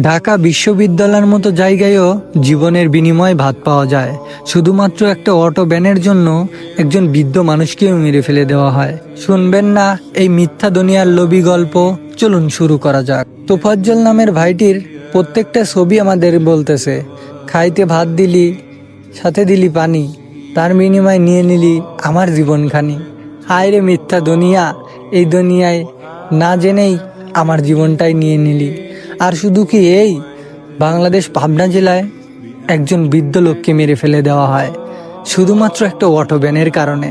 ঢাকা বিশ্ববিদ্যালয়ের মতো জায়গায়ও জীবনের বিনিময়ে ভাত পাওয়া যায়। শুধুমাত্র একটা অটো ব্যানের জন্য একজন বৃদ্ধ মানুষকেও মেরে ফেলে দেওয়া হয়। শুনবেন না, এই মিথ্যা দুনিয়ার লোভী গল্প। চলুন শুরু করা যাক। তোফাজ্জল নামের ভাইটির প্রত্যেকটা ছবি আমাদের বলতেছে, খাইতে ভাত দিলি, সাথে দিলি পানি, তার বিনিময়ে নিয়ে নিলি আমার জীবনখানি। হায় রে মিথ্যা দুনিয়া, এই দুনিয়ায় না জেনেই আমার জীবনটাই নিয়ে নিলি। আর শুধু কি এই? বাংলাদেশ পাবনা জেলায় একজন বৃদ্ধ লোককে মেরে ফেলে দেওয়া হয়, শুধুমাত্র একটা অটো ব্যানের কারণে।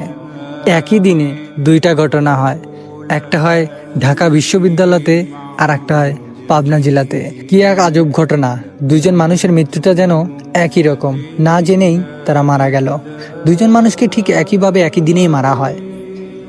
একই দিনে দুইটা ঘটনা হয়, একটা হয় ঢাকা বিশ্ববিদ্যালয়তে আর একটা হয় পাবনা জেলাতে। কি এক আজব ঘটনা দুজন মানুষের মৃত্যুটা যেন একই রকম, না জেনেই তারা মারা গেল। দুজন মানুষকে ঠিক একইভাবে একই দিনেই মারা হয়।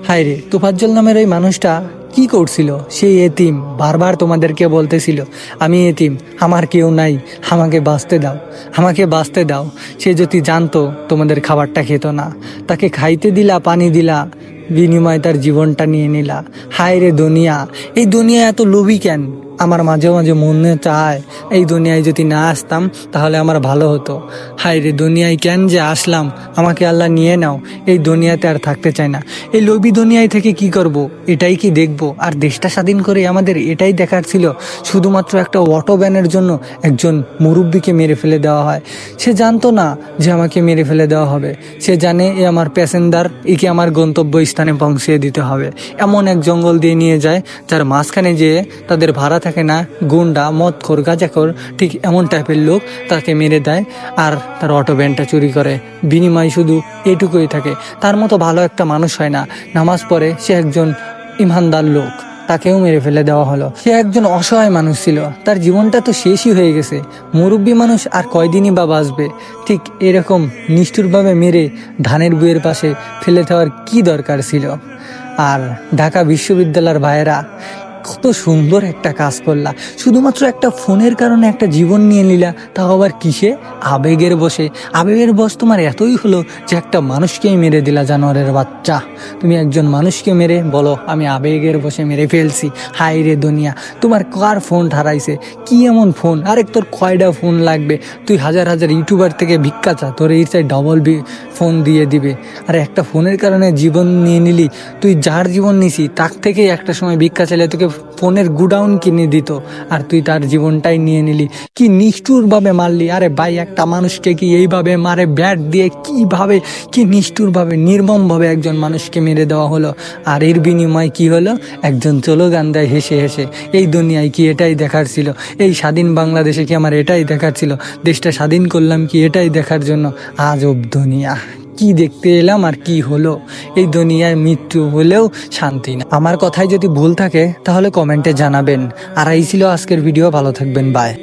হায় রে তোফাজ্জল নামের ওই মানুষটা কি করছিল? সেই এতিম, বারবার তোমাদেরকে বলতেছিল, আমি এতিম, আমার কেউ নাই, আমাকে বাঁচতে দাও, আমাকে বাঁচতে দাও। সে যদি জানতো, তোমাদের খাবারটা খেত না। তাকে খাইতে দিলা, পানি দিলা, বিনিময়ে তার জীবনটা নিয়ে নিলা। হায় রে দুনিয়া, এই দুনিয়া এত লোভী কেন? আমার মাঝে মাঝে মনে চায়, এই দুনিয়ায় যদি না আসতাম, তাহলে আমার ভালো হতো। হায় রে, দুনিয়ায় কেন যে আসলাম? আমাকে আল্লাহ নিয়ে নাও। এই দুনিয়াতে আর থাকতে চাই না। এই লোভী দুনিয়ায় থেকে কি করব? এটাই কি দেখব? আর দেশটা স্বাধীন করে আমাদের এটাই দেখার ছিল, শুধুমাত্র একটা অটো ব্যানের জন্য একজন মুরব্বীকে মেরে ফেলে দেওয়া হয়। সে জানতো না যে আমাকে মেরে ফেলে দেওয়া হবে। সে জানে এ আমার প্যাসেঞ্জার একে আমার গন্তব্য স্থানে পৌঁছিয়ে দিতে হবে। এমন এক জঙ্গল দিয়ে নিয়ে যায়, যার মাঝখানে যেয়ে তাদের ভাড়া থাকে না, গুন্ডা, মদখোর, গাঁজাখোর, ঠিক এমন টাইপের লোক তাকে মেরে দেয় আর তার অটো ভ্যানটা চুরি করে। বিনিময় শুধু এটুকুই থাকে। তার মতো ভালো একটা মানুষ হয় না। নামাজ পড়ে সে একজন ইমানদার লোক। তাকেও মেরে ফেলে দেওয়া হলো। সে একজন অসহায় মানুষ ছিল। তার জীবনটা তো শেষই হয়ে গেছে। মুরব্বী মানুষ আর কয়দিনই বা বাঁচবে? ঠিক এরকম নিষ্ঠুরভাবে মেরে ধানের বইয়ের পাশে ফেলে দেওয়ার কি দরকার ছিল? আর ঢাকা বিশ্ববিদ্যালয়ের ভাইয়েরা কত সুন্দর একটা কাজ করলা। শুধুমাত্র একটা ফোনের কারণে একটা জীবন নিয়ে নিলা, তাও আবার কিসে? আবেগের বসে। আবেগের বস তোমার এতই হলো যে একটা মানুষকেই মেরে দিলা জানোয়ারের বাচ্চা। তুমি একজন মানুষকে মেরে, বলো, আমি আবেগের বসে মেরে ফেলছি। হাই রে দুনিয়া, তোমার কার ফোন হারাইছে কি এমন ফোন? আরেক তোর কয়টা ফোন লাগবে? তুই হাজার হাজার ইউটিউবার থেকে ভিক্ষা চা, তোর এই চাই ডবল বি ফোন দিয়ে দিবে। আর একটা ফোনের কারণে জীবন নিয়ে নিলি, তুই যার জীবন নিছি, তার থেকেই একটা সময় ভিক্ষা চাইলে তোকে ফোনের গুডাউন কিনে দিত, আর তুই তার জীবনটাই নিয়ে নিলি। কি নিষ্ঠুরভাবে মারলি? আরে ভাই, একটা মানুষকে কি এইভাবে মারে? ব্যাট দিয়ে কীভাবে, কি নিষ্ঠুরভাবে, নির্মমভাবে একজন মানুষকে মেরে দেওয়া হলো? আর এর বিনিময় কি হলো? একজন স্লোগান দেয় হেসে হেসে, এই দুনিয়ায় কি এটাই দেখার ছিল? এই স্বাধীন বাংলাদেশে কি আমার এটাই দেখার ছিল? দেশটা স্বাধীন করলাম কি এটাই দেখার জন্য? আজব দুনিয়া। কি দেখতে এলাম আর কি হলো? এই দুনিয়ার মৃত্যু হলেও শান্তি না। আমার কথায় যদি ভুল থাকে, তাহলে কমেন্টে জানাবেন। আর এই ছিল আজকের ভিডিও। ভালো থাকবেন। বাই